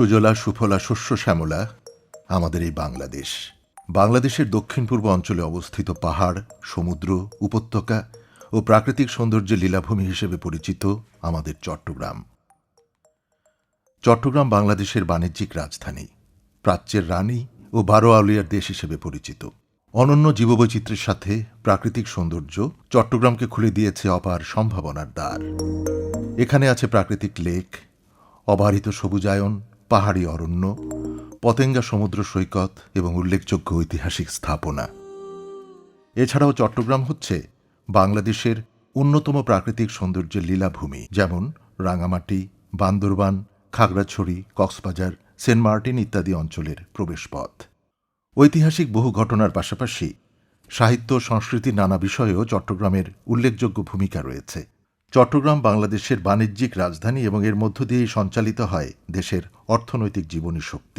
সুজলা, সুফলা, শস্য শ্যামলা, আমাদের এই বাংলাদেশ। বাংলাদেশের দক্ষিণ পূর্ব অঞ্চলে অবস্থিত পাহাড়, সমুদ্র, উপত্যকা ও প্রাকৃতিক সৌন্দর্যের লীলাভূমি হিসেবে পরিচিত আমাদের চট্টগ্রাম। চট্টগ্রাম বাংলাদেশের বাণিজ্যিক রাজধানী, প্রাচ্যের রানী ও বারো আউলিয়ার দেশ হিসেবে পরিচিত। অনন্য জীববৈচিত্র্যের সাথে প্রাকৃতিক সৌন্দর্য চট্টগ্রামকে খুলে দিয়েছে অপার সম্ভাবনার দ্বার। এখানে আছে প্রাকৃতিক লেক, অবারিত সবুজায়ন পাহাড়ি অরণ্য, পতেঙ্গা সমুদ্র সৈকত এবং উল্লেখযোগ্য ঐতিহাসিক স্থাপনা। এছাড়াও চট্টগ্রাম হচ্ছে বাংলাদেশের অন্যতম প্রাকৃতিক সৌন্দর্যের লীলাভূমি, যেমন রাঙামাটি, বান্দরবান, খাগড়াছড়ি, কক্সবাজার, সেন্ট মার্টিন ইত্যাদি অঞ্চলের প্রবেশপথ। ঐতিহাসিক বহু ঘটনার পাশাপাশি সাহিত্য সংস্কৃতির নানা বিষয়েও চট্টগ্রামের উল্লেখযোগ্য ভূমিকা রয়েছে। চট্টগ্রাম বাংলাদেশের বাণিজ্যিক রাজধানী এবং এর মধ্য দিয়েই সঞ্চালিত হয় দেশের অর্থনৈতিক জীবনী শক্তি।